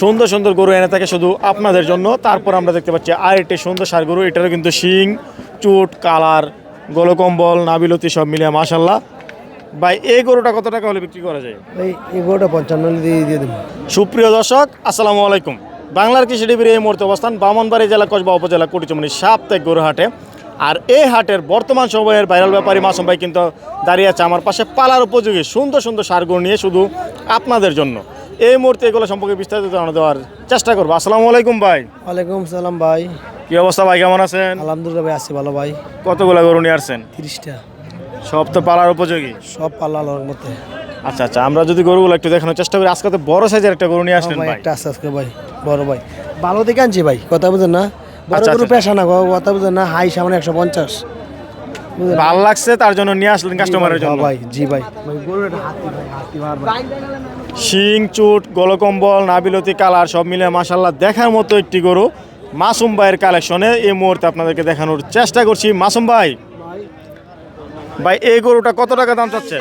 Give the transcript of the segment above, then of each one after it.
সুন্দর সুন্দর গরু এনে থাকে শুধু আপনাদের জন্য। তারপর আমরা দেখতে পাচ্ছি আর একটি সুন্দর সার গরু এটারও কিন্তু শিং চুট কালার গোলকম্বল নাবিলতি সব মিলিয়ে মাসাল্লাহ ভাই এই গরুটা কত টাকা হলে বিক্রি করা যায়? এই এগারোটা পঞ্চান্ন দিয়ে দিয়ে দেবো। সুপ্রিয় দর্শক আসসালামু আলাইকুম। বাংলার কৃষি টিভির এই মুহূর্তে অবস্থান বামনবাড়ি জেলা কসবা উপজেলা কুটিচমনি সাপ্তাহিক গরু হাটে। আর এই হাটের বর্তমান সময়ের ভাইরাল ব্যাপারী মাসুম ভাই কিন্তু দাঁড়িয়ে আছে আমার পাশে পালার উপযোগী সুন্দর সুন্দর সার গরু নিয়ে শুধু আপনাদের জন্য। এই মুহূর্তে এগুলো সম্পর্কে বিস্তারিত জানা দেওয়ার চেষ্টা করব। আসসালামু আলাইকুম ভাই। ওয়ালাইকুম সালাম ভাই। কি অবস্থা ভাই কেমন আছেন? আলহামদুলিল্লাহ ভাই আছি ভালো ভাই। কতগুলো গরু নিয়ে আসছেন? তিরিশটা। সব তো পালার উপযোগী? সব পাল্লা আলোর মধ্যে। আচ্ছা আচ্ছা আমরা যদি গরুগুলো একটু দেখানোর চেষ্টা করি আজকে তো বড় সাইজের একটা গরু নিয়ে আসলেন ভাই ভাই। একটা আস্তে আস্তে ভাই বড় ভাই। ভালো দেখে আনছি ভাই কথা বুঝেন না? বড় আচ্ছা, গরু আচ্ছা। পেশা না গো, কথা বুঝেন না হাই সামনে একশো পঞ্চাশ? ভালো লাগছে তার জন্য নিয়ে আসলেন কাস্টমারের জন্য। হ্যাঁ ভাই জি ভাই। ভাই গরু একটা হাতি ভাই হাতি শিং চুট গলকম্বল নাবিলতি কালার সব মিলে মাসাল্লাহ দেখার মতো একটি গরু। মাসুম ভাইয়ের কালেকশনে এই মুহূর্তে আপনাদেরকে দেখানোর চেষ্টা করছি। মাসুম ভাই ভাই এই গরুটা কত টাকা দাম চাচ্ছেন?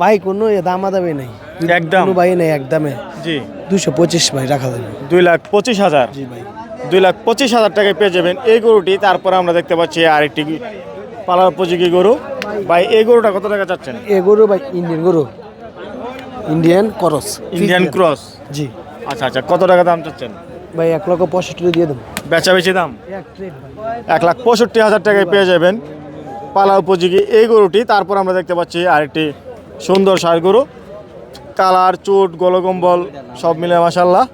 ভাই কোনো দাম আদামে নেই। একদম? ভাই নেই একদমে। জি। দুশো পঁচিশ ভাই রাখা যাবে। দুই লাখ পঁচিশ হাজার। জি ভাই। দুই লাখ পঁচিশ হাজার টাকায় পেয়ে যাবেন এই গরুটি। তারপরে আমরা দেখতে পাচ্ছি আরেকটি পালার উপযোগী গরু। ভাই এই গরুটা কত টাকা চাচ্ছেন? এ গরু ভাই ইন্ডিয়ান গরু। ইন্ডিয়ান ক্রস ইন্ডিয়ান ক্রস জি। আচ্ছা আচ্ছা কত টাকা দাম চাচ্ছেন? ভাই এক লক্ষ পঁয়ষট্টি দিয়ে দেবো। বেচা বেশি দাম? এক লাখ পঁয়ষট্টি হাজার টাকায় পেয়ে যাবেন। পালা উপযোগী এই গরুটি। তারপর আমরা দেখতে পাচ্ছি আরেকটি সুন্দর সার গরু। কালার চুট গলকম্বল সব মিলে মাসাল্লাহ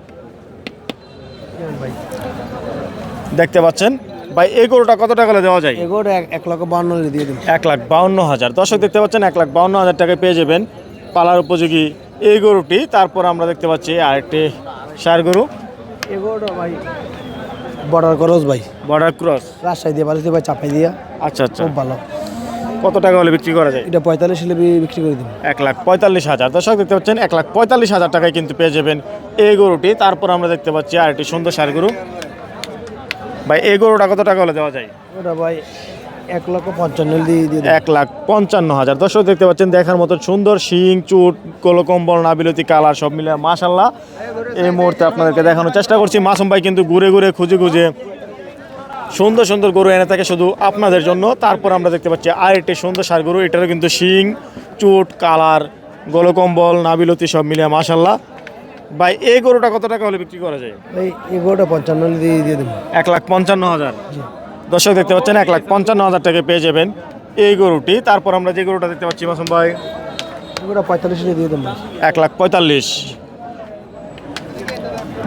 দেখতে পাচ্ছেন? ভাই এই গরুটা কত টাকা দেওয়া যায়? এগোটা এক লক্ষ বান্ন দিয়ে দেবো। এক লাখ বাউন্ন হাজার। দর্শক দেখতে পাচ্ছেন এক লাখ বাউন্ন হাজার টাকায় পেয়ে যাবেন। পালার উপযোগী এই গরুটি। তারপর আমরা দেখতে পাচ্ছি আরেকটি সার গরু। ভাই বর্ডার করস ভাই। বর্ডার ক্রস রাজশাহী দিয়ে বাড়িতে ভাই চাপাই দিয়া। আচ্ছা আচ্ছা। খুব ভালো। কত টাকা হলে বিক্রি করা যায়? এটা পঁয়তাল্লিশ হলে বিক্রি করে দিন এক লাখ পঁয়তাল্লিশ হাজার। দর্শক দেখতে পাচ্ছেন এক লাখ পঁয়তাল্লিশ হাজার টাকায় কিন্তু পেয়ে যাবেন এই গরুটি। তারপর আমরা দেখতে পাচ্ছি আর একটি সুন্দর সার গরু। ভাই এই গরুটা কত টাকা হলে দেওয়া যায়? ওটা ভাই এক লক্ষ পঞ্চান্ন দিয়ে এক লাখ পঞ্চান্ন হাজার। দর্শক দেখতে পাচ্ছেন দেখার মতো সুন্দর শিং চুট কলকম্বল নাবিলতি কালার সব মিলে মাশাল্লাহ এই মুহূর্তে আপনাদেরকে দেখানোর চেষ্টা করছি। মাসুম ভাই কিন্তু ঘুরে ঘুরে খুঁজে খুঁজে সুন্দর সুন্দর গরু এনে থাকে শুধু আপনাদের জন্য। তারপর আমরা দেখতে পাচ্ছি আর একটি সুন্দর সার গরু এটারও কিন্তু শিং চুট কালার গলকম্বল নাবিলতি সব মিলিয়ে মাশাল্লাহ ভাই এই গরুটা কত টাকা হলে বিক্রি করা যায়? ভাই গরুটা পঞ্চান্ন দিয়ে দিয়ে দেবো এক লাখ পঞ্চান্ন হাজার। দর্শক দেখতে পাচ্ছেন এক লাখ পঞ্চান্ন হাজার টাকা পেয়ে যাবেন এই গরুটি। তারপর আমরা যে গরুটা দেখতে পাচ্ছি মাসুম ভাই? পঁয়তাল্লিশ দিয়ে দেবো। এক লাখ পঁয়তাল্লিশ।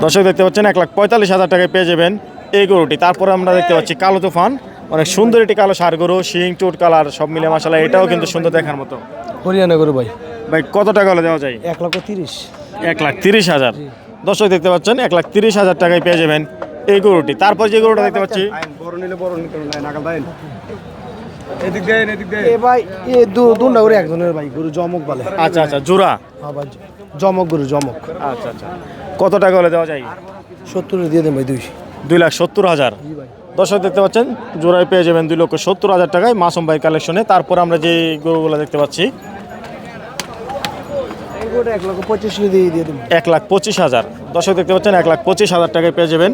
দর্শক দেখতে পাচ্ছেন এক লাখ পঁয়তাল্লিশ হাজার টাকায় পেয়ে যাবেন এই গরুটি। তারপরে আমরা দেখতে পাচ্ছি কালো তুফান। অনেক সুন্দর একটি কালো সার গরু শিং টুট কালার সব মিলে মশলা এটাও কিন্তু সুন্দর দেখার মতো। হরিয়ানা গরু ভাই। ভাই কত টাকা হলে দেওয়া যায়? এক লক্ষ তিরিশ। এক লাখ তিরিশ হাজার। দর্শক দেখতে পাচ্ছেন এক লাখ তিরিশ হাজার টাকায় পেয়ে যাবেন এই গরুটি। তারপর যে গরুটা দেখতে পাচ্ছি এ ভাই এ দু দুটা করে একজনের ভাই গরু জমক বলে। আচ্ছা আচ্ছা জোড়া? হ্যাঁ ভাই জমক গরু জমক। আচ্ছা আচ্ছা। কত টাকা হলে দেওয়া যায়? সত্তর দিয়ে দেবো ভাই দুই দুই লাখ সত্তর হাজার। দর্শক দেখতে পাচ্ছেন জোড়ায় পেয়ে যাবেন দুই লক্ষ সত্তর হাজার টাকায় মাসুম ভাই কালেকশনে তারপর আমরা যে গরুগুলো দেখতে পাচ্ছি এক লক্ষ পঁচিশ হলে দিয়ে দিয়ে দেবো। এক লাখ পঁচিশ হাজার। দর্শক দেখতে পাচ্ছেন এক লাখ পঁচিশ হাজার টাকায় পেয়ে যাবেন।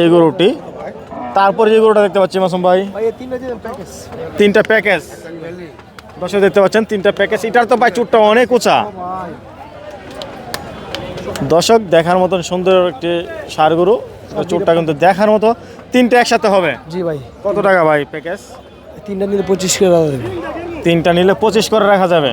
এই গরুটি। তারপরে যে গরুটা দেখতে পাচ্ছি মাসুম ভাই তিনটা প্যাকেজ তিনটা প্যাকেজ দর্শক দেখতে পাচ্ছেন তিনটা প্যাকেজ এটার তো ভাই চুটটা অনেক উঁচা। দর্শক দেখার মতন সুন্দর একটি সার গরু। চুটটা কিন্তু দেখার মতো। তিনটা একসাথে হবে? জি ভাই। কত টাকা ভাই প্যাকেজ তিনটা নিলে পঁচিশ করে দেবো তিনটা নিলে পঁচিশ করে রাখা যাবে।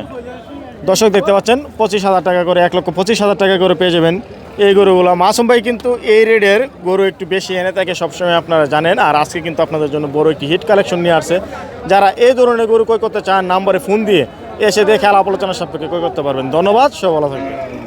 দর্শক দেখতে পাচ্ছেন পঁচিশ হাজার টাকা করে এক লক্ষ পঁচিশ হাজার টাকা করে পেয়ে যাবেন। এই গরুগুলো মাসুম ভাই কিন্তু এই রেডের গরু একটু বেশি এনে থাকে, সবসময় আপনারা জানেন। আর আজকে কিন্তু আপনাদের জন্য বড় একটি হিট কালেকশন নিয়ে আসছে। যারা এই ধরনের গরু কয় করতে চান, নাম্বারে ফোন দিয়ে এসে দেখে আলাপ আলোচনার সাপেক্ষে কয় করতে পারবেন। ধন্যবাদ সব ভালো থাকবেন।